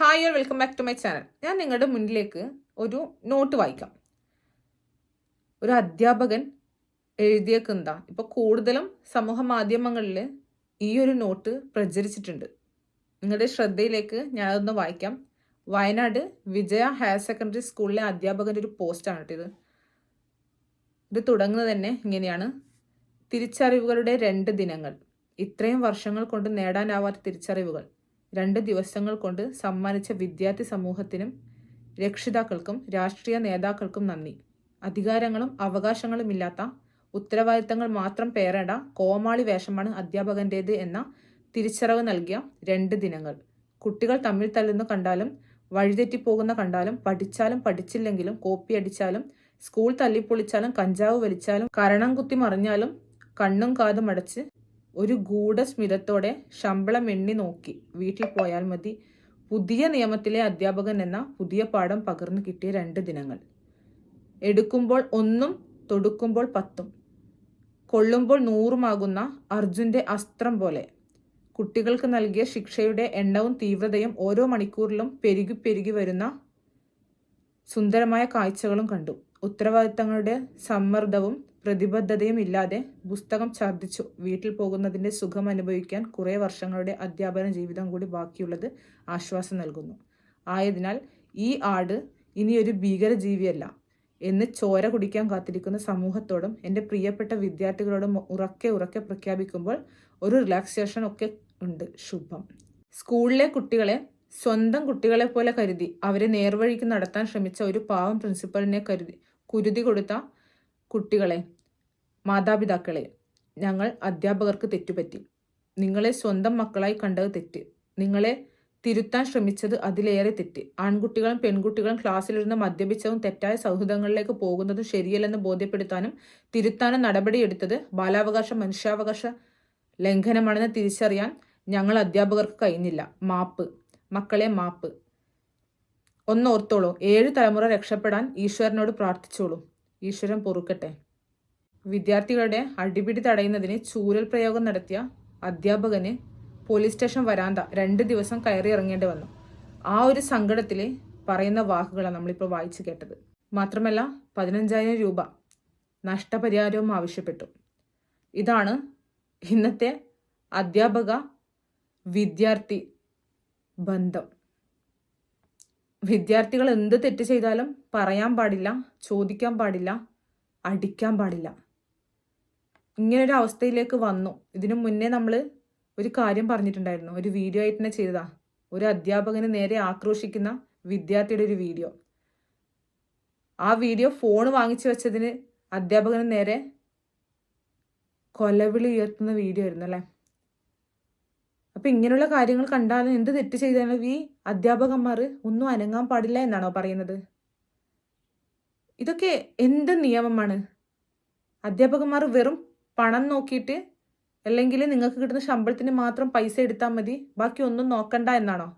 Hi or welcome back to my channel ഞാൻ നിങ്ങളുടെ മുന്നിലേക്ക് ഒരു നോട്ട് വായിക്കാം. ഒരു അധ്യാപകൻ എഴുതിയേക്കെന്താ ഇപ്പോൾ കൂടുതലും സമൂഹ മാധ്യമങ്ങളിൽ ഈ ഒരു നോട്ട് പ്രചരിച്ചിട്ടുണ്ട്. നിങ്ങളുടെ ശ്രദ്ധയിലേക്ക് ഞാനതൊന്ന് വായിക്കാം. വയനാട് വിജയ ഹയർ സെക്കൻഡറി സ്കൂളിലെ അധ്യാപകന്റെ ഒരു പോസ്റ്റാണ് കേട്ടോ ഇത്. ഇത് തുടങ്ങുന്നത് തന്നെ ഇങ്ങനെയാണ്. തിരിച്ചറിവുകളുടെ രണ്ട് ദിനങ്ങൾ. ഇത്രയും വർഷങ്ങൾ കൊണ്ട് നേടാനാവാത്ത തിരിച്ചറിവുകൾ. രണ്ട് ദിവസങ്ങൾ കൊണ്ട് സമ്മാനിച്ച വിദ്യാർത്ഥി സമൂഹത്തിനും രക്ഷിതാക്കൾക്കും രാഷ്ട്രീയ നേതാക്കൾക്കും നന്ദി. അധികാരങ്ങളും അവകാശങ്ങളും ഇല്ലാത്ത ഉത്തരവാദിത്തങ്ങൾ മാത്രം പേരേണ്ട കോമാളി വേഷമാണ് അധ്യാപകന്റേത് എന്ന തിരിച്ചറിവ് നൽകിയ രണ്ട് ദിനങ്ങൾ. കുട്ടികൾ തമ്മിൽ തല്ലുന്ന കണ്ടാലും വഴിതെറ്റിപ്പോകുന്ന കണ്ടാലും പഠിച്ചാലും പഠിച്ചില്ലെങ്കിലും കോപ്പി അടിച്ചാലും സ്കൂൾ തല്ലിപ്പൊളിച്ചാലും കഞ്ചാവ് വലിച്ചാലും കരണം കുത്തി മറിഞ്ഞാലും കണ്ണും കാതും അടച്ച് ഒരു ഗൂഢസ്മിതത്തോടെ ശമ്പളം എണ്ണി നോക്കി. വീട്ടിൽ പോയാൽ മതി. പുതിയ നിയമത്തിലെ അധ്യാപകൻ എന്ന പുതിയ പാഠം പകർന്നു കിട്ടിയ രണ്ട് ദിനങ്ങൾ. എടുക്കുമ്പോൾ ഒന്നും തൊടുക്കുമ്പോൾ പത്തും. കൊള്ളുമ്പോൾ നൂറുമാകുന്ന അർജുന്റെ അസ്ത്രം പോലെ. കുട്ടികൾക്ക് നൽകിയ ശിക്ഷയുടെ എണ്ണവും തീവ്രതയും ഓരോ മണിക്കൂറിലും പെരുകി പെരുകി വരുന്ന സുന്ദരമായ കാഴ്ചകളും കണ്ടു. ഉത്തരവാദിത്തങ്ങളുടെ സമ്മർദ്ദവും പ്രതിബദ്ധതയും ഇല്ലാതെ പുസ്തകം ഛർദ്ദിച്ചു. വീട്ടിൽ പോകുന്നതിന്റെ സുഖം അനുഭവിക്കാൻ കുറേ വർഷങ്ങളുടെ അധ്യാപന ജീവിതം കൂടി ബാക്കിയുള്ളത് ആശ്വാസം നൽകുന്നു. ആയതിനാൽ ഈ ആട് ഇനിയൊരു ഭീകരജീവിയല്ല എന്ന് ചോര കുടിക്കാൻ കാത്തിരിക്കുന്ന സമൂഹത്തോടും എന്റെ പ്രിയപ്പെട്ട വിദ്യാർത്ഥികളോടും ഉറക്കെ ഉറക്കെ പ്രഖ്യാപിക്കുമ്പോൾ ഒരു റിലാക്സേഷൻ ഒക്കെ ഉണ്ട് ശുഭം. സ്കൂളിലെ കുട്ടികളെ സ്വന്തം കുട്ടികളെ പോലെ കരുതി അവരെ നേർവഴിക്ക് നടത്താൻ ശ്രമിച്ച ഒരു പാവം പ്രിൻസിപ്പലിനെ കരുതി കുരുതി കൊടുത്ത കുട്ടികളെ മാതാപിതാക്കളെ ഞങ്ങൾ അധ്യാപകർക്ക് തെറ്റുപറ്റി. നിങ്ങളെ സ്വന്തം മക്കളായി കണ്ടത് തെറ്റ്. നിങ്ങളെ തിരുത്താൻ ശ്രമിച്ചത് അതിലേറെ തെറ്റ്. ആൺകുട്ടികളും പെൺകുട്ടികളും ക്ലാസ്സിലിരുന്ന് മദ്യപിച്ചതും തെറ്റായ സൗഹൃദങ്ങളിലേക്ക് പോകുന്നതും ശരിയല്ലെന്ന് ബോധ്യപ്പെടുത്താനും തിരുത്താനും നടപടിയെടുത്തത് ബാലാവകാശ മനുഷ്യാവകാശ ലംഘനമാണെന്ന് തിരിച്ചറിയാൻ ഞങ്ങൾ അധ്യാപകർക്ക് കഴിഞ്ഞില്ല. മാപ്പ്. മക്കളെ മാപ്പ്. ഒന്നോർത്തോളൂ. ഏഴ് തലമുറ രക്ഷപ്പെടാൻ ഈശ്വരനോട് പ്രാർത്ഥിച്ചോളൂ. ഈശ്വരൻ പൊറുക്കട്ടെ. വിദ്യാർത്ഥികളുടെ അടിപിടി തടയുന്നതിന് ചൂരൽ പ്രയോഗം നടത്തിയ അധ്യാപകന് പോലീസ് സ്റ്റേഷൻ വരാന്ത രണ്ട് ദിവസം കയറി ഇറങ്ങേണ്ടി വന്നു. ആ ഒരു സങ്കടത്തിൽ പറയുന്ന വാക്കുകളാണ് നമ്മളിപ്പോൾ വായിച്ചു കേട്ടത്. മാത്രമല്ല പതിനഞ്ചായിരം രൂപ നഷ്ടപരിഹാരവും ആവശ്യപ്പെട്ടു. ഇതാണ് ഇന്നത്തെ അധ്യാപക വിദ്യാർത്ഥി ബന്ധം. വിദ്യാർത്ഥികൾ എന്ത് തെറ്റ് ചെയ്താലും പറയാൻ പാടില്ല ചോദിക്കാൻ പാടില്ല അടിക്കാൻ പാടില്ല. ഇങ്ങനൊരു അവസ്ഥയിലേക്ക് വന്നു. ഇതിനു മുന്നേ നമ്മൾ ഒരു കാര്യം പറഞ്ഞിട്ടുണ്ടായിരുന്നു. ഒരു വീഡിയോ ആയിട്ട് തന്നെ ചെയ്തതാ. ഒരു അധ്യാപകന് നേരെ ആക്രോശിക്കുന്ന വിദ്യാർത്ഥിയുടെ ഒരു വീഡിയോ. ആ വീഡിയോ ഫോൺ വാങ്ങിച്ചു വെച്ചതിന് അധ്യാപകന് നേരെ കൊലവിളി ഉയർത്തുന്ന വീഡിയോ ആയിരുന്നു അല്ലേ? അപ്പം ഇങ്ങനെയുള്ള കാര്യങ്ങൾ കണ്ടാലും എന്ത് തെറ്റ് ചെയ്താലും ഈ അധ്യാപകന്മാർ ഒന്നും അനങ്ങാൻ പാടില്ല എന്നാണോ പറയുന്നത്? ഇതൊക്കെ എന്ത് നിയമമാണ്? അധ്യാപകന്മാർ വെറും പണം നോക്കിയിട്ട് അല്ലെങ്കിൽ നിങ്ങൾക്ക് കിട്ടുന്ന ശമ്പളത്തിന് മാത്രം പൈസ എടുത്താൽ മതി. ബാക്കി ഒന്നും നോക്കണ്ട എന്നാണോ?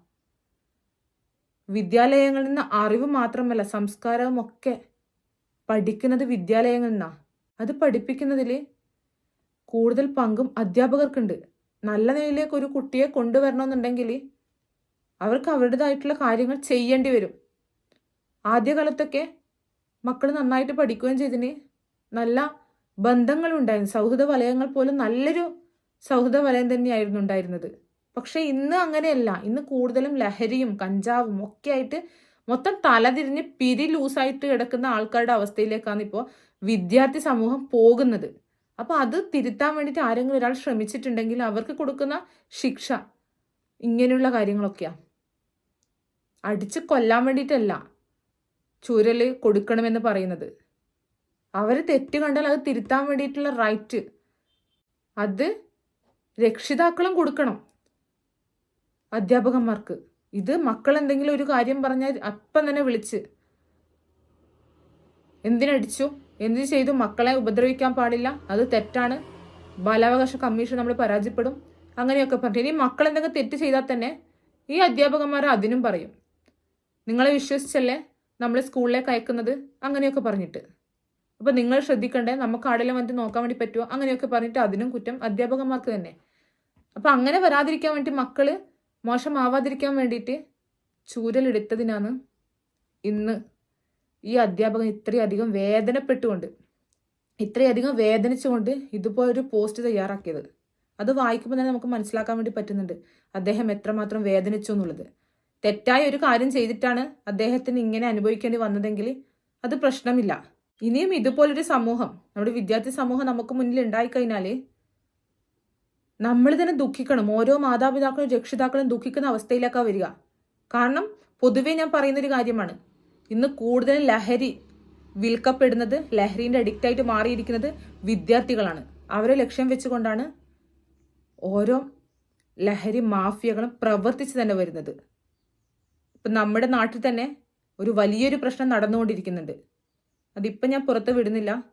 വിദ്യാലയങ്ങളിൽ നിന്ന് അറിവ് മാത്രമല്ല സംസ്കാരവും ഒക്കെ പഠിക്കുന്നത് വിദ്യാലയങ്ങളിൽ നിന്നാണ് അത് പഠിപ്പിക്കുന്നതിൽ കൂടുതൽ പങ്കും അധ്യാപകർക്കുണ്ട്. നല്ല നിലയിലേക്ക് ഒരു കുട്ടിയെ കൊണ്ടുവരണമെന്നുണ്ടെങ്കിൽ അവർക്ക് അവരുടേതായിട്ടുള്ള കാര്യങ്ങൾ ചെയ്യേണ്ടി വരും. ആദ്യകാലത്തൊക്കെ മക്കൾ നന്നായിട്ട് പഠിക്കുകയും ചെയ്തിന് നല്ല ബന്ധങ്ങളുണ്ടായിരുന്നു. സൗഹൃദ വലയങ്ങൾ പോലും നല്ലൊരു സൗഹൃദ വലയം തന്നെയായിരുന്നു ഉണ്ടായിരുന്നത്. പക്ഷേ ഇന്ന് അങ്ങനെയല്ല. ഇന്ന് കൂടുതലും ലഹരിയും കഞ്ചാവും ഒക്കെ ആയിട്ട് മൊത്തം തലതിരിഞ്ഞ് പിരി ലൂസായിട്ട് കിടക്കുന്ന ആൾക്കാരുടെ അവസ്ഥയിലേക്കാണ് ഇപ്പോൾ വിദ്യാർത്ഥി സമൂഹം പോകുന്നത്. അപ്പോൾ അത് തിരുത്താൻ വേണ്ടിയിട്ട് ആരെങ്കിലും ഒരാൾ ശ്രമിച്ചിട്ടുണ്ടെങ്കിൽ അവർക്ക് കൊടുക്കുന്ന ശിക്ഷ ഇങ്ങനെയുള്ള കാര്യങ്ങളൊക്കെയാണ് അടിച്ച് കൊല്ലാൻ വേണ്ടിയിട്ടല്ല. ചൂരൽ കൊടുക്കണമെന്ന് പറയുന്നത്. അവർ തെറ്റ് കണ്ടാൽ അത് തിരുത്താൻ വേണ്ടിയിട്ടുള്ള റൈറ്റ് അത് രക്ഷിതാക്കളും കൊടുക്കണം അധ്യാപകന്മാർക്ക്. ഇത് മക്കൾ എന്തെങ്കിലും ഒരു കാര്യം പറഞ്ഞാൽ അപ്പം തന്നെ വിളിച്ച് എന്തിനടിച്ചു? എന്തിനു ചെയ്തു? മക്കളെ ഉപദ്രവിക്കാൻ പാടില്ല. അത് തെറ്റാണ്. ബാലാവകാശ കമ്മീഷൻ നമ്മൾ പരാജയപ്പെടും. അങ്ങനെയൊക്കെ പറഞ്ഞു. ഇനി മക്കൾ എന്തെങ്കിലും തെറ്റ് ചെയ്താൽ തന്നെ ഈ അധ്യാപകന്മാർ അതിനും പറയും. നിങ്ങളെ വിശ്വസിച്ചല്ലേ നമ്മൾ സ്കൂളിലേക്ക് അയക്കുന്നത്? അങ്ങനെയൊക്കെ പറഞ്ഞിട്ട്. അപ്പോൾ നിങ്ങൾ ശ്രദ്ധിക്കണ്ടേ നമുക്ക് ആടെല്ലാം വന്നിട്ട് നോക്കാൻ വേണ്ടി പറ്റുമോ അങ്ങനെയൊക്കെ പറഞ്ഞിട്ട് അതിനും കുറ്റം അധ്യാപകന്മാർക്ക് തന്നെ. അപ്പോൾ അങ്ങനെ വരാതിരിക്കാൻ വേണ്ടി മക്കൾ മോശമാവാതിരിക്കാൻ വേണ്ടിയിട്ട് ചൂരലെടുത്തതിനാണ് ഇന്ന് ഈ അധ്യാപകൻ ഇത്രയധികം വേദനപ്പെട്ടുകൊണ്ട് ഇത്രയധികം വേദനിച്ചുകൊണ്ട് ഇതുപോലൊരു പോസ്റ്റ് തയ്യാറാക്കിയത്. അത് വായിക്കുമ്പോൾ തന്നെ നമുക്ക് മനസ്സിലാക്കാൻ വേണ്ടി പറ്റുന്നുണ്ട് അദ്ദേഹം എത്രമാത്രം വേദനിച്ചു എന്നുള്ളത്. തെറ്റായ ഒരു കാര്യം ചെയ്തിട്ടാണ് അദ്ദേഹത്തിന് ഇങ്ങനെ അനുഭവിക്കേണ്ടി വന്നതെങ്കിൽ അത് പ്രശ്നമില്ല. ഇനിയും ഇതുപോലൊരു സമൂഹം നമ്മുടെ വിദ്യാർത്ഥി സമൂഹം നമുക്ക് മുന്നിൽ ഉണ്ടായിക്കഴിഞ്ഞാൽ നമ്മൾ തന്നെ ദുഃഖിക്കണം. ഓരോ മാതാപിതാക്കളും രക്ഷിതാക്കളും ദുഃഖിക്കുന്ന അവസ്ഥയിലേക്കാണ് വരിക. കാരണം പൊതുവേ ഞാൻ പറയുന്നൊരു കാര്യമാണ്. ഇന്ന് കൂടുതൽ ലഹരി വിൽക്കപ്പെടുന്നത് ലഹരീന്റെ അഡിക്റ്റായിട്ട് മാറിയിരിക്കുന്നത് വിദ്യാർത്ഥികളാണ്. അവരെ ലക്ഷ്യം വെച്ചുകൊണ്ടാണ് ഓരോ ലഹരി മാഫിയകളും പ്രവർത്തിച്ച് തന്നെ വരുന്നത്. ഇപ്പം നമ്മുടെ നാട്ടിൽ തന്നെ ഒരു വലിയൊരു പ്രശ്നം നടന്നുകൊണ്ടിരിക്കുന്നുണ്ട്. അതിപ്പം ഞാൻ പുറത്ത് വിടുന്നില്ല.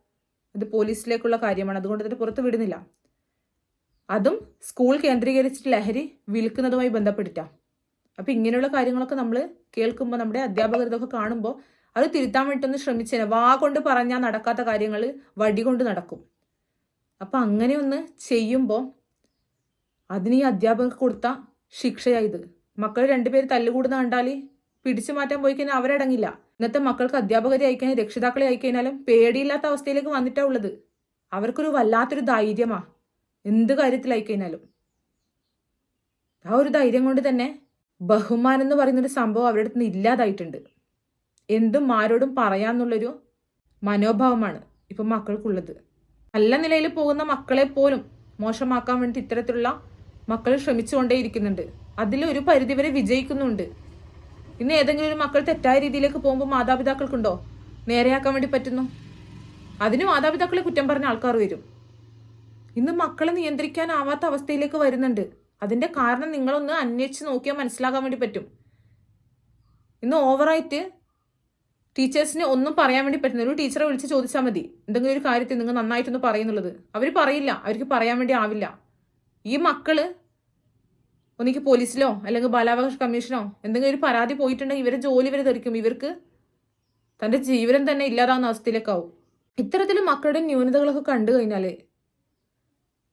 അത് പോലീസിലേക്കുള്ള കാര്യമാണ്. അതുകൊണ്ട് തന്നെ പുറത്ത് വിടുന്നില്ല. അതും സ്കൂൾ കേന്ദ്രീകരിച്ചിട്ട് ലഹരി വിൽക്കുന്നതുമായി ബന്ധപ്പെട്ടിട്ടാണ് അപ്പം ഇങ്ങനെയുള്ള കാര്യങ്ങളൊക്കെ നമ്മൾ കേൾക്കുമ്പോൾ നമ്മുടെ അധ്യാപകർ ഇതൊക്കെ കാണുമ്പോൾ അത് തിരുത്താൻ വേണ്ടിയിട്ടൊന്ന് ശ്രമിച്ചേനെ. വാ കൊണ്ട് പറഞ്ഞാൽ നടക്കാത്ത കാര്യങ്ങൾ വടി കൊണ്ട് നടക്കും. അപ്പം അങ്ങനെയൊന്ന് ചെയ്യുമ്പോൾ അതിന് ഈ അധ്യാപകർക്ക് കൊടുത്ത ശിക്ഷയായത് മക്കൾ രണ്ടുപേര് തല്ലുകൂടുന്ന കണ്ടാൽ പിടിച്ചു മാറ്റാൻ പോയി കഴിഞ്ഞാൽ അവരടങ്ങില്ല. ഇന്നത്തെ മക്കൾക്ക് അധ്യാപകരെ അയക്കാനും രക്ഷിതാക്കളെ അയക്കഴിഞ്ഞാലും പേടിയില്ലാത്ത അവസ്ഥയിലേക്ക് വന്നിട്ടാ ഉള്ളത്. അവർക്കൊരു വല്ലാത്തൊരു ധൈര്യമാ. എന്ത് കാര്യത്തിൽ അയക്കഴിഞ്ഞാലും ആ ഒരു ധൈര്യം കൊണ്ട് തന്നെ ബഹുമാനം എന്ന് പറയുന്നൊരു സംഭവം അവരുടെ അടുത്ത് ഇല്ലാതായിട്ടുണ്ട്. എന്തും ആരോടും പറയാന്നുള്ളൊരു മനോഭാവമാണ് ഇപ്പം മക്കൾക്കുള്ളത്. നല്ല നിലയിൽ പോകുന്ന മക്കളെ പോലും മോശമാക്കാൻ വേണ്ടി ഇത്തരത്തിലുള്ള മക്കൾ ശ്രമിച്ചുകൊണ്ടേയിരിക്കുന്നുണ്ട്. അതിലൊരു പരിധിവരെ വിജയിക്കുന്നുണ്ട്. ഇന്ന് ഏതെങ്കിലും ഒരു മക്കൾ തെറ്റായ രീതിയിലേക്ക് പോകുമ്പോൾ മാതാപിതാക്കൾക്കുണ്ടോ? നേരെയാക്കാൻ വേണ്ടി പറ്റുന്നു. അതിന് മാതാപിതാക്കളെ കുറ്റം പറഞ്ഞ ആൾക്കാർ വരും. ഇന്ന് മക്കളെ നിയന്ത്രിക്കാനാവാത്ത അവസ്ഥയിലേക്ക് വരുന്നുണ്ട്. അതിന്റെ കാരണം നിങ്ങളൊന്ന് അന്വേഷിച്ച് നോക്കിയാൽ മനസ്സിലാക്കാൻ വേണ്ടി പറ്റും. ഇന്ന് ഓവറായിട്ട് ടീച്ചേഴ്സിന് ഒന്നും പറയാൻ വേണ്ടി പറ്റുന്ന ഒരു ടീച്ചറെ വിളിച്ച് ചോദിച്ചാൽ മതി. എന്തെങ്കിലും ഒരു കാര്യത്തിൽ നിങ്ങൾ നന്നായിട്ടൊന്ന് പറയുന്നുള്ളത്. അവർ പറയില്ല. അവർക്ക് പറയാൻ വേണ്ടി ആവില്ല. ഈ മക്കൾ ഒന്നിക്ക് പോലീസിലോ അല്ലെങ്കിൽ ബാലാവകാശ കമ്മീഷനോ എന്തെങ്കിലും ഒരു പരാതി പോയിട്ടുണ്ടെങ്കിൽ ഇവരെ ജോലി വരെ തെറിക്കും ഇവർക്ക് തന്റെ ജീവനം തന്നെ ഇല്ലാതാവുന്ന അവസ്ഥയിലേക്കാവും ഇത്തരത്തിൽ മക്കളുടെ ന്യൂനതകളൊക്കെ കണ്ടു കഴിഞ്ഞാൽ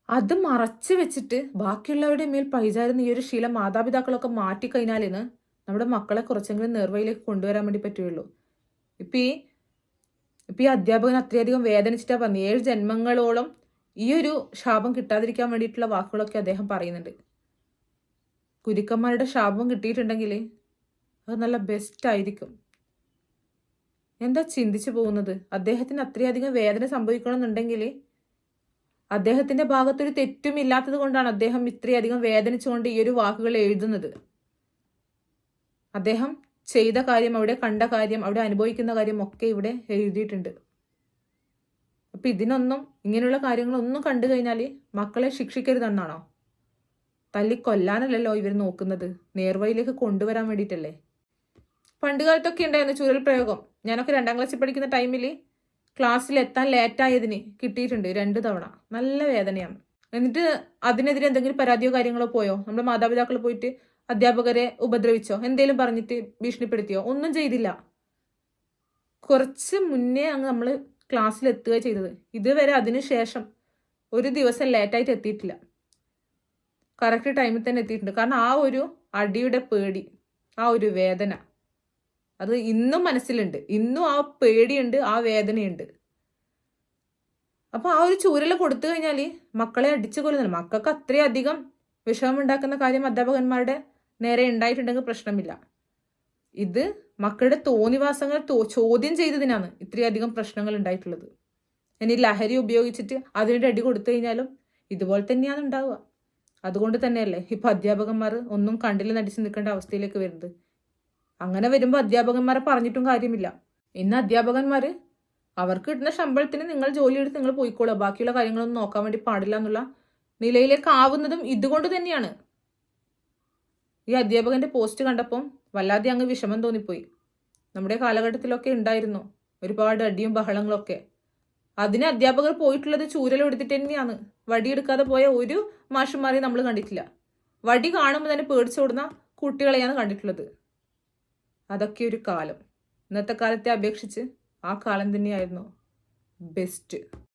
അത് മറച്ചു വെച്ചിട്ട് ബാക്കിയുള്ളവരുടെ മേൽ പഴിചാരുന്ന ഈ ഒരു ശീലം മാതാപിതാക്കളൊക്കെ മാറ്റിക്കഴിഞ്ഞാലിന്ന് നമ്മുടെ മക്കളെ കുറച്ചെങ്കിലും നേർവയിലേക്ക് കൊണ്ടുവരാൻ വേണ്ടി പറ്റുകയുള്ളൂ. ഇപ്പം ഈ ഇപ്പം ഈ അധ്യാപകൻ അത്രയധികം വേദനിച്ചിട്ടാണ് പറഞ്ഞത്. ഏഴ് ജന്മങ്ങളോളം ഈ ഒരു ശാപം കിട്ടാതിരിക്കാൻ വേണ്ടിയിട്ടുള്ള വാക്കുകളൊക്കെ അദ്ദേഹം പറയുന്നുണ്ട്. കുരുക്കന്മാരുടെ ശാപം കിട്ടിയിട്ടുണ്ടെങ്കിലേ അത് നല്ല ബെസ്റ്റ് ആയിരിക്കും. എന്താ ചിന്തിച്ചു പോകുന്നത്? അദ്ദേഹത്തിന് അത്രയധികം വേദന സംഭവിക്കണമെന്നുണ്ടെങ്കിൽ അദ്ദേഹത്തിന്റെ ഭാഗത്തൊരു തെറ്റും ഇല്ലാത്തത് കൊണ്ടാണ് അദ്ദേഹം ഇത്രയധികം വേദനിച്ചുകൊണ്ട് ഈ ഒരു വാക്കുകൾ എഴുതുന്നത്. അദ്ദേഹം ചെയ്ത കാര്യം അവിടെ കണ്ട കാര്യം അവിടെ അനുഭവിക്കുന്ന കാര്യം ഒക്കെ ഇവിടെ എഴുതിയിട്ടുണ്ട്. അപ്പൊ ഇതിനൊന്നും ഇങ്ങനെയുള്ള കാര്യങ്ങളൊന്നും കണ്ടു കഴിഞ്ഞാൽ മക്കളെ ശിക്ഷിക്കരുതെന്നാണോ? തല്ലി കൊല്ലാനല്ലല്ലോ ഇവർ നോക്കുന്നത്. നേർവഴിയിലേക്ക് കൊണ്ടുവരാൻ വേണ്ടിയിട്ടല്ലേ? പണ്ടുകാലത്തൊക്കെ ഉണ്ടായിരുന്നു ചുരൽ പ്രയോഗം. ഞാനൊക്കെ രണ്ടാം ക്ലാസ്സിൽ പഠിക്കുന്ന ടൈമിൽ ക്ലാസ്സിൽ എത്താൻ ലേറ്റായതിന് കിട്ടിയിട്ടുണ്ട് രണ്ട് തവണ. നല്ല വേദനയാണ്. എന്നിട്ട് അതിനെതിരെ എന്തെങ്കിലും പരാതിയോ കാര്യങ്ങളോ പോയോ? നമ്മുടെ മാതാപിതാക്കൾ പോയിട്ട് അധ്യാപകരെ ഉപദ്രവിച്ചോ? എന്തെങ്കിലും പറഞ്ഞിട്ട് ഭീഷണിപ്പെടുത്തിയോ? ഒന്നും ചെയ്തില്ല. കുറച്ച് മുന്നേ അങ്ങ് നമ്മൾ ക്ലാസ്സിൽ എത്തുക ചെയ്തത്. ഇതുവരെ അതിനുശേഷം ഒരു ദിവസം ലേറ്റായിട്ട് എത്തിയിട്ടില്ല. കറക്റ്റ് ടൈമിൽ തന്നെ എത്തിയിട്ടുണ്ട്. കാരണം ആ ഒരു അടിയുടെ പേടി ആ ഒരു വേദന അത് ഇന്നും മനസ്സിലുണ്ട്. ഇന്നും ആ പേടിയുണ്ട് ആ വേദനയുണ്ട്. അപ്പൊ ആ ഒരു ചൂരൽ കൊടുത്തു കഴിഞ്ഞാൽ മക്കളെ അടിച്ചു കൊല്ലുന്നില്ല. മക്കൾക്ക് അത്രയധികം വിഷമമുണ്ടാക്കുന്ന കാര്യം അധ്യാപകന്മാരുടെ നേരെ ഉണ്ടായിട്ടുണ്ടെങ്കിൽ പ്രശ്നമില്ല. ഇത് മക്കളുടെ തോന്നിവാസങ്ങൾ ചോദ്യം ചെയ്തതിനാണ് ഇത്രയധികം പ്രശ്നങ്ങൾ ഉണ്ടായിട്ടുള്ളത്. ഇനി ലഹരി ഉപയോഗിച്ചിട്ട് അതിനൊരു അടി കൊടുത്തു കഴിഞ്ഞാലും ഇതുപോലെ തന്നെയാണ് ഉണ്ടാവുക. അതുകൊണ്ട് തന്നെയല്ലേ ഇപ്പൊ അധ്യാപകന്മാർ ഒന്നും കണ്ടില്ല നടിച്ചു നിൽക്കേണ്ട അവസ്ഥയിലേക്ക് വരുന്നത്. അങ്ങനെ വരുമ്പോൾ അധ്യാപകന്മാരെ പറഞ്ഞിട്ടും കാര്യമില്ല. ഇന്ന് അധ്യാപകന്മാർ അവർക്ക് കിട്ടുന്ന ശമ്പളത്തിന് നിങ്ങൾ ജോലി എടുത്ത് നിങ്ങൾ പോയിക്കോളുക. ബാക്കിയുള്ള കാര്യങ്ങളൊന്നും നോക്കാൻ വേണ്ടി പാടില്ല എന്നുള്ള നിലയിലേക്ക് ആവുന്നതും ഇതുകൊണ്ട് തന്നെയാണ്. ഈ അധ്യാപകന്റെ പോസ്റ്റ് കണ്ടപ്പം വല്ലാതെ അങ്ങ് വിഷമം തോന്നിപ്പോയി. നമ്മുടെ കാലഘട്ടത്തിലൊക്കെ ഉണ്ടായിരുന്നു. ഒരുപാട് അടിയും ബഹളങ്ങളൊക്കെ. അതിന് അധ്യാപകർ പോയിട്ടുള്ളത് ചൂരലെടുത്തിട്ട് തന്നെയാണ്. വടിയെടുക്കാതെ പോയ ഒരു മാഷന്മാരെ നമ്മൾ കണ്ടിട്ടില്ല. വടി കാണുമ്പോൾ തന്നെ പേടിച്ചോടുന്ന കുട്ടികളെയാണ് കണ്ടിട്ടുള്ളത്. അതൊക്കെ ഒരു കാലം. ഇന്നത്തെ കാലത്തെ അപേക്ഷിച്ച് ആ കാലം തന്നെയായിരുന്നു ബെസ്റ്റ്